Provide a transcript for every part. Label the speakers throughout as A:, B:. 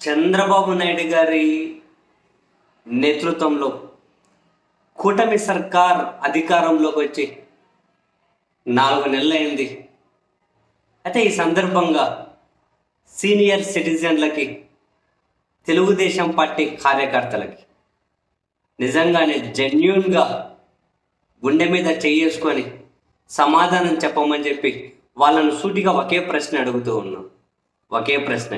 A: చంద్రబాబు నాయుడు గారి నేతృత్వంలో కూటమి సర్కార్ అధికారంలోకి వచ్చి నాలుగు నెలలైంది. అయితే ఈ సందర్భంగా సీనియర్ సిటిజన్లకి తెలుగుదేశం పార్టీ కార్యకర్తలకి నిజంగానే జెన్యున్గా గుండె మీద చేసుకొని సమాధానం చెప్పమని చెప్పి వాళ్ళను సూటిగా ఒకే ప్రశ్న అడుగుతూ ఉన్నాం. ఒకే ప్రశ్న.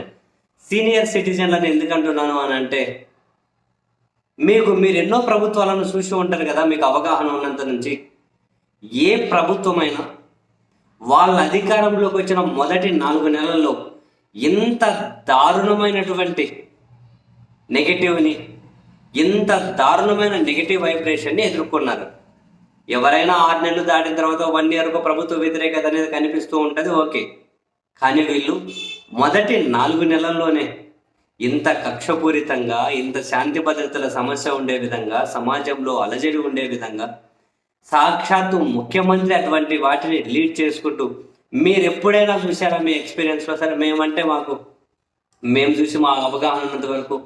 A: సీనియర్ సిటిజన్లను ఎందుకు అంటున్నాను అని అంటే మీకు మీరు ఎన్నో ప్రభుత్వాలను చూసి ఉంటారు కదా మీకు అవగాహన ఉన్నంత నుంచి. ఏ ప్రభుత్వమైనా వాళ్ళ అధికారంలోకి వచ్చిన మొదటి నాలుగు నెలల్లో ఇంత దారుణమైనటువంటి నెగటివ్ని ఇంత దారుణమైన నెగటివ్ వైబ్రేషన్ని ఎదుర్కొన్నారు. ఎవరైనా ఆరు నెలలు దాటిన తర్వాత వన్ ఇయర్కు ప్రభుత్వ వ్యతిరేకత అనేది కనిపిస్తూ ఉంటుంది ఓకే. కానీ వీళ్ళు మొదటి నాలుగు నెలల్లోనే ఇంత కక్షపూరితంగా ఇంత శాంతి భద్రతల సమస్య ఉండే విధంగా సమాజంలో అలజడి ఉండే విధంగా సాక్షాత్తు ముఖ్యమంత్రి అటువంటి వాటిని లీడ్ చేసుకుంటూ మీరు ఎప్పుడైనా చూసారా మీ ఎక్స్పీరియన్స్లో? సరే మేమంటే మాకు మేము చూసి మా అవగాహన ఉన్నంత వరకు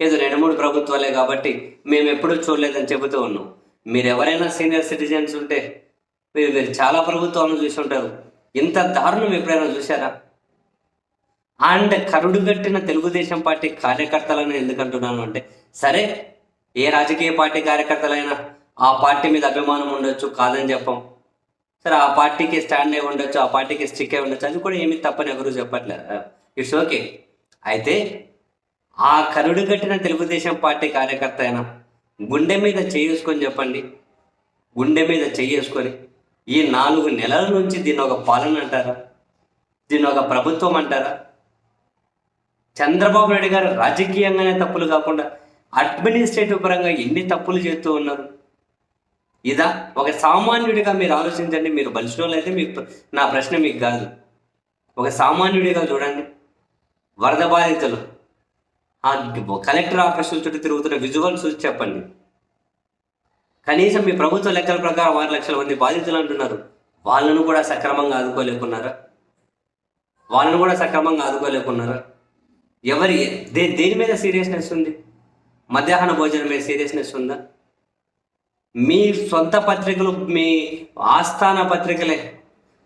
A: ఏదో రెండు మూడు ప్రభుత్వాలే కాబట్టి మేము ఎప్పుడూ చూడలేదని చెబుతూ ఉన్నాం. మీరు ఎవరైనా సీనియర్ సిటిజన్స్ ఉంటే మీరు మీరు చాలా ప్రభుత్వాలను చూసి ఉంటారు. ఇంత దారుణం ఎప్పుడైనా చూసారా అండ్ కరుడుగట్టిన తెలుగుదేశం పార్టీ కార్యకర్తలను ఎందుకంటున్నాను అంటే సరే ఏ రాజకీయ పార్టీ కార్యకర్తలైనా ఆ పార్టీ మీద అభిమానం ఉండొచ్చు కాదని చెప్పం. సరే ఆ పార్టీకి స్టాండ్ అయి ఉండొచ్చు ఆ పార్టీకి స్టిక్ అయి ఉండొచ్చు అది కూడా ఏమీ తప్పని ఎవరు చెప్పట్లేదు. It's okay. అయితే ఆ కరుడు కట్టిన తెలుగుదేశం పార్టీ కార్యకర్త అయినా గుండె మీద చేసుకొని చెప్పండి. గుండె మీద చేసుకొని ఈ నాలుగు నెలల నుంచి దీన్ని ఒక పాలన అంటారా? దీన్ని ఒక ప్రభుత్వం అంటారా? చంద్రబాబు నాయుడు గారు రాజకీయంగానే తప్పులు కాకుండా అడ్మినిస్ట్రేటివ్ పరంగా ఎన్ని తప్పులు చేస్తూ ఉన్నారు? ఇదా ఒక సామాన్యుడిగా మీరు ఆలోచించండి మీరు బలిసిన అయితే మీకు నా ప్రశ్న మీకు కాదు. ఒక సామాన్యుడిగా చూడండి. వరద బాధితులు. కలెక్టర్ ఆఫీసుల చుట్టూ తిరుగుతున్న విజువల్స్ చూసి చెప్పండి. కనీసం మీ ప్రభుత్వ లెక్కల ప్రకారం ఆరు లక్షల మంది బాధితులు అంటున్నారు. వాళ్ళను కూడా సక్రమంగా ఆదుకోలేకున్నారా? వాళ్ళను కూడా సక్రమంగా ఆదుకోలేకున్నారా? ఎవరి దే దేని మీద సీరియస్నెస్ ఉంది? మధ్యాహ్న భోజనం మీద సీరియస్నెస్ ఉందా? మీ సొంత పత్రికలు మీ ఆస్థాన పత్రికలే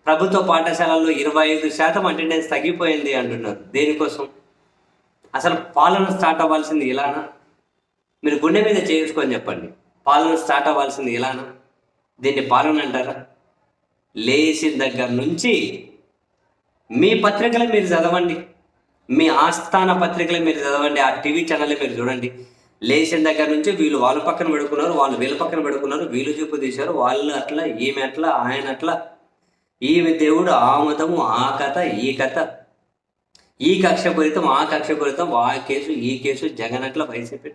A: ప్రభుత్వ పాఠశాలల్లో ఇరవై ఐదు శాతం అటెండెన్స్ తగ్గిపోయింది అంటున్నారు. దేనికోసం? అసలు పాలన స్టార్ట్ అవ్వాల్సింది ఇలానా? మీరు గుండె మీద చేసుకొని చెప్పండి. పాలన స్టార్ట్ అవ్వాల్సింది ఇలానా? దీన్ని పాలన అంటారా? లేచిన దగ్గర నుంచి మీ పత్రికలే మీరు చదవండి. మీ ఆస్థాన పత్రికలు మీరు చదవండి ఆ టీవీ ఛానల్ మీరు చూడండి. లేచిన దగ్గర నుంచి వీళ్ళు వాళ్ళ పక్కన పెడుకున్నారు వాళ్ళు వీళ్ళ పక్కన పెడుకున్నారు వీళ్ళు చూపు తీశారు వాళ్ళు అట్లా ఈమె అట్లా ఆయన అట్లా. ఈమె దేవుడు ఆ ఆ కథ ఈ కథ. ఈ కక్షపూరితం ఆ కక్షపూరితం ఆ కేసు ఈ కేసు జగన్ అట్లా వైసీపీ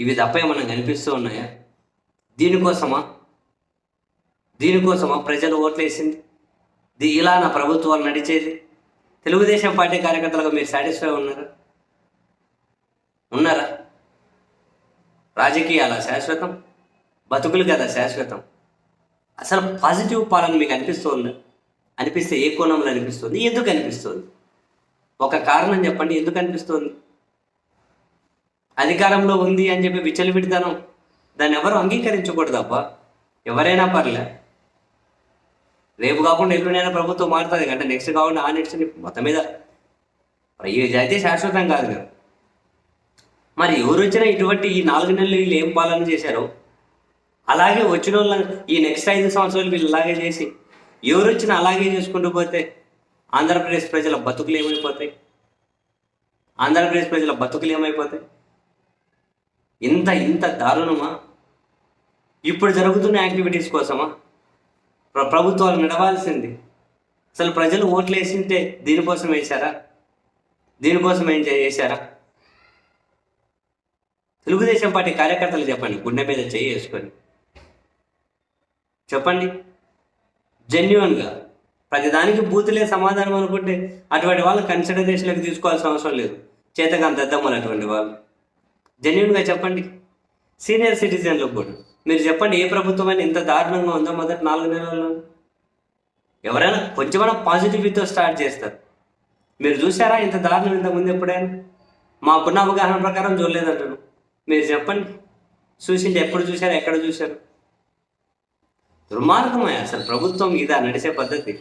A: ఇవి తప్ప ఏమన్నా కనిపిస్తూ ఉన్నాయా? దీనికోసమా? దీనికోసమా ప్రజలు ఓట్లేసింది? ఇలా నా ప్రభుత్వాలు నడిచేది? తెలుగుదేశం పార్టీ కార్యకర్తలకు మీరు సాటిస్ఫై ఉన్నారా? ఉన్నారా? రాజకీయాల శాశ్వతం? బతుకులు కదా శాశ్వతం? అసలు పాజిటివ్ పాలన మీకు అనిపిస్తుందా? అనిపిస్తే ఏ కోణంలో అనిపిస్తుంది? ఎందుకు అనిపిస్తుంది? ఒక కారణం చెప్పండి ఎందుకు అనిపిస్తుంది? అధికారంలో ఉంది అని చెప్పి విచ్చలవిడితనం. దాన్ని ఎవరు అంగీకరించకూడదు అబ్బా ఎవరైనా పర్లే. రేపు కాకుండా ఎల్లుండైనా ప్రభుత్వం మారుతుంది అంటే నెక్స్ట్ కాకుండా ఆ నెక్స్ట్ మొత్తం మీద అయితే శాశ్వతం కాదు కదా. మరి ఎవరు వచ్చినా ఇటువంటి ఈ నాలుగు నెలలు వీళ్ళు ఏం పాలన చేశారో అలాగే వచ్చిన వాళ్ళ ఈ నెక్స్ట్ ఐదు సంవత్సరాలు వీళ్ళు అలాగే చేసి ఎవరు వచ్చినా అలాగే చేసుకుంటూ పోతే ఆంధ్రప్రదేశ్ ప్రజల బతుకులు ఏమైపోతాయి? ఆంధ్రప్రదేశ్ ప్రజల బతుకులు ఏమైపోతాయి? ఇంత ఇంత దారుణమా? ఇప్పుడు జరుగుతున్న యాక్టివిటీస్ కోసమా? ప్రభుత్వాలు నడవాల్సింది. అసలు ప్రజలు ఓట్లు వేసింటే దీనికోసం వేశారా? దీనికోసం ఏం చేశారా? తెలుగుదేశం పార్టీ కార్యకర్తలు చెప్పండి గుండె మీద చేయి వేసుకొని. చెప్పండి. జెన్యున్గా. ప్రతిదానికి బూతులే సమాధానం అనుకుంటే అటువంటి వాళ్ళు కన్సిడరేషన్లోకి తీసుకోవాల్సిన అవసరం లేదు. చేతగా దద్దమ్మలు అటువంటి వాళ్ళు. జెన్యున్గా చెప్పండి. సీనియర్ సిటిజన్లకు కూడా. మీరు చెప్పండి ఏ ప్రభుత్వమైనా ఇంత దారుణంగా ఉందో మొదటి నాలుగు నెలల్లో? ఎవరైనా కొంచెమైనా పాజిటివిటీతో స్టార్ట్ చేస్తారు. మీరు చూసారా ఇంత దారుణం ఇంతకుముందు ముందు ఎప్పుడైనా? మాకున్న అవగాహన ప్రకారం చూడలేదంటాను మీరు చెప్పండి చూసింది ఎప్పుడు చూశారు ఎక్కడ చూశారు? దుర్మార్గమే అసలు ప్రభుత్వం ఇదా నడిచే పద్ధతి.